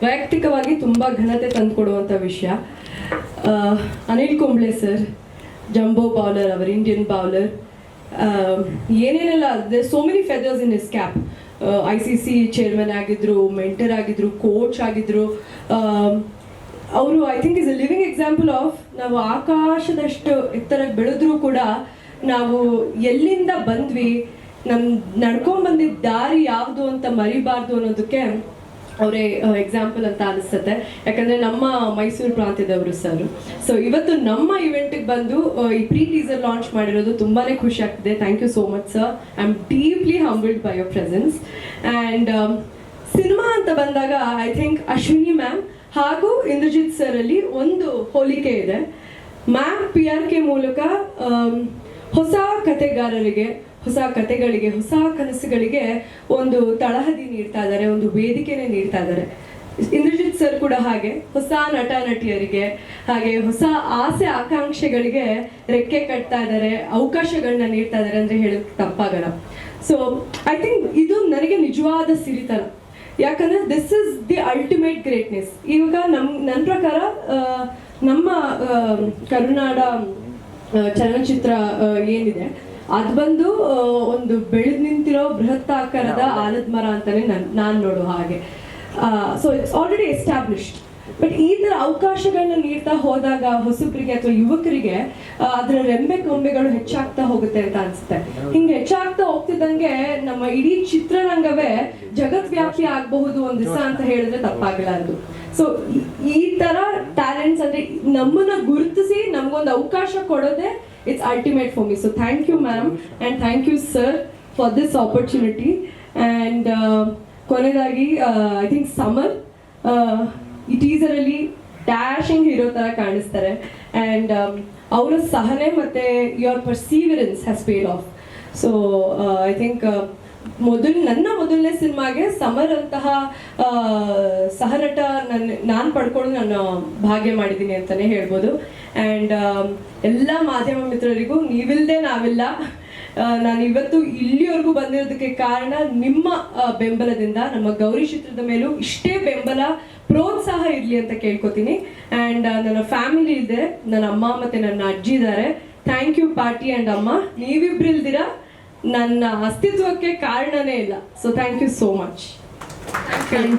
ವೈಯಕ್ತಿಕವಾಗಿ ತುಂಬಾ ಘನತೆ ತಂದುಕೊಡುವಂಥ ವಿಷಯ. Anil Kumble sir, jumbo bowler our, Indian bowler ಏನೇನೆಲ್ಲ so many feathers in his cap I C C chairman ಆಗಿದ್ರು ಮೆಂಟರ್ ಆಗಿದ್ರು ಕೋಚ್ ಆಗಿದ್ರು. ಅವರು I think is a living example of ನಾವು ಆಕಾಶದಷ್ಟು ಎತ್ತರ ಬೆಳೆದ್ರೂ ಕೂಡ ನಾವು ಎಲ್ಲಿಂದ ಬಂದ್ವಿ, ನಮ್, ನಡ್ಕೊಂಡ್ ಬಂದಿದ್ದ ದಾರಿ ಯಾವುದು ಅಂತ ಮರಿಬಾರ್ದು ಅನ್ನೋದಕ್ಕೆ ಅವರೇ ಎಕ್ಸಾಂಪಲ್ ಅಂತ ಅನಿಸುತ್ತೆ. ಯಾಕಂದ್ರೆ ನಮ್ಮ ಮೈಸೂರು ಪ್ರಾಂತ್ಯದವರು ಸರ್. ಸೊ ಇವತ್ತು ನಮ್ಮ ಇವೆಂಟ್ಗೆ ಬಂದು ಈ ಪ್ರೀ ಟೀಸರ್ ಲಾಂಚ್ ಮಾಡಿರೋದು ತುಂಬಾನೇ ಖುಷಿ ಆಗ್ತಿದೆ. Thank you so much sir I am deeply humbled by your presence and cinema ಅಂತ ಬಂದಾಗ ಐ ಥಿಂಕ್ ಅಶ್ವಿನಿ ಮ್ಯಾಮ್ ಹಾಗೂ ಇಂದ್ರಜಿತ್ ಸರ್ ಅಲ್ಲಿ ಒಂದು ಹೋಲಿಕೆ ಇದೆ. ಮ್ಯಾಮ್ ಪಿ ಆರ್ ಕೆ ಮೂಲಕ ಹೊಸ ಕತೆಗಾರರಿಗೆ ಹೊಸ ಕತೆಗಳಿಗೆ, ಹೊಸ ಕನಸುಗಳಿಗೆ ಒಂದು ತಳಹದಿ ನೀಡ್ತಾ ಇದ್ದಾರೆ, ಒಂದು ವೇದಿಕೆನೆ ನೀಡ್ತಾ ಇದ್ದಾರೆ. ಇಂದ್ರಜಿತ್ ಸರ್ ಕೂಡ ಹಾಗೆ, ಹೊಸ ನಟ ನಟಿಯರಿಗೆ ಹಾಗೆ ಹೊಸ ಆಸೆ ಆಕಾಂಕ್ಷೆಗಳಿಗೆ ರೆಕ್ಕೆ ಕಟ್ತಾ ಇದ್ದಾರೆ ಅವಕಾಶಗಳನ್ನ ನೀಡ್ತಾ ಇದ್ದಾರೆ ಅಂದ್ರೆ ಹೇಳಕ್ ತಪ್ಪಾಗಲ್ಲ. ಸೊ ಐ ಥಿಂಕ್ ಇದು ನನಗೆ ನಿಜವಾದ ಸಿರಿತನ. ಯಾಕಂದ್ರೆ this is the ultimate greatness ಇವಾಗ ನಮ್ ನನ್ನ ಪ್ರಕಾರ ನಮ್ಮ ಕರುನಾಡ ಚಲನಚಿತ್ರ ಏನಿದೆ ಅದು ಬಂದು ಒಂದು ಬೆಳೆದು ನಿಂತಿರೋ ಬೃಹತ್ ಆಕಾರದ ಆಲದ ಮರ ಅಂತಾನೆ ನನ್ ನೋಡೋ ಹಾಗೆ. So it's already established but ಈ ತರ ಅವಕಾಶಗಳನ್ನ ನೀಡ್ತಾ ಹೋದಾಗ ಹೊಸಬರಿಗೆ ಅಥವಾ ಯುವಕರಿಗೆ ಅದರ ರೆಂಬೆ ಕೊಂಬೆಗಳು ಹೆಚ್ಚಾಗ್ತಾ ಹೋಗುತ್ತೆ ಅಂತ ಅನ್ಸುತ್ತೆ. ಹಿಂಗೆ ಹೆಚ್ಚಾಗ್ತಾ ಹೋಗ್ತಿದ್ದಂಗೆ ನಮ್ಮ ಇಡೀ ಚಿತ್ರರಂಗವೇ ಜಗದ್ವ್ಯಾಪಿ ಆಗಬಹುದು ಒಂದ್ ದಿವಸ ಅಂತ ಹೇಳಿದ್ರೆ ತಪ್ಪಾಗಲಾರದು ಸೊ ಈ ತರ ಟ್ಯಾಲೆಂಟ್ಸ್ ಅಂದ್ರೆ ನಮ್ಮನ್ನ ಗುರುತಿಸಿ ನಮ್ಗೊಂದು ಅವಕಾಶ ಕೊಡೋದೇ it's ultimate for me so thank you ma'am and thank you sir for this opportunity and ಕೊನೆಯದಾಗಿ ಐ ಥಿಂಕ್ ಸಮರ್ ಈ ಟೀಸರ್ ಅಲ್ಲಿ ಡ್ಯಾಶಿಂಗ್ ಹೀರೋ ತರ ಕಾಣಿಸ್ತಾರೆ. ಅಂಡ್ ಅವರ ಸಹನೆ ಮತ್ತೆ your perseverance has paid off so I think ಮೊದಲು ನನ್ನ ಮೊದಲನೇ ಸಿನಿಮಾಗೆ ಸಮರ್ ಅಂತಹ ಸಹನಟ ನನ್ನ ನಾನು ಪಡ್ಕೊಂಡು ನಾನು ಭಾಗ್ಯ ಮಾಡಿದ್ದೀನಿ ಅಂತಾನೆ ಹೇಳ್ಬೋದು. ಆ್ಯಂಡ್ ಎಲ್ಲ ಮಾಧ್ಯಮ ಮಿತ್ರರಿಗೂ ನೀವಿಲ್ಲದೆ ನಾವಿಲ್ಲ. ನಾನು ಇವತ್ತು ಇಲ್ಲಿವರೆಗೂ ಬಂದಿರೋದಕ್ಕೆ ಕಾರಣ ನಿಮ್ಮ ಬೆಂಬಲದಿಂದ, ನಮ್ಮ ಗೌರಿ ಚಿತ್ರದ ಮೇಲೂ ಇಷ್ಟೇ ಬೆಂಬಲ, ಪ್ರೋತ್ಸಾಹ ಇರಲಿ ಅಂತ ಕೇಳ್ಕೊತೀನಿ. ಆ್ಯಂಡ್ ನನ್ನ ಫ್ಯಾಮಿಲಿ ಇದೆ. ನನ್ನ ಅಮ್ಮ ಮತ್ತೆ ನನ್ನ ಅಜ್ಜಿ ಇದ್ದಾರೆ. ಥ್ಯಾಂಕ್ ಯು ಪಾರ್ಟಿ ಆ್ಯಂಡ್ ಅಮ್ಮ. ನೀವಿಬ್ರಿಲ್ದಿರ ನನ್ನ ಅಸ್ತಿತ್ವಕ್ಕೆ ಕಾರಣನೇ ಇಲ್ಲ. So thank you so much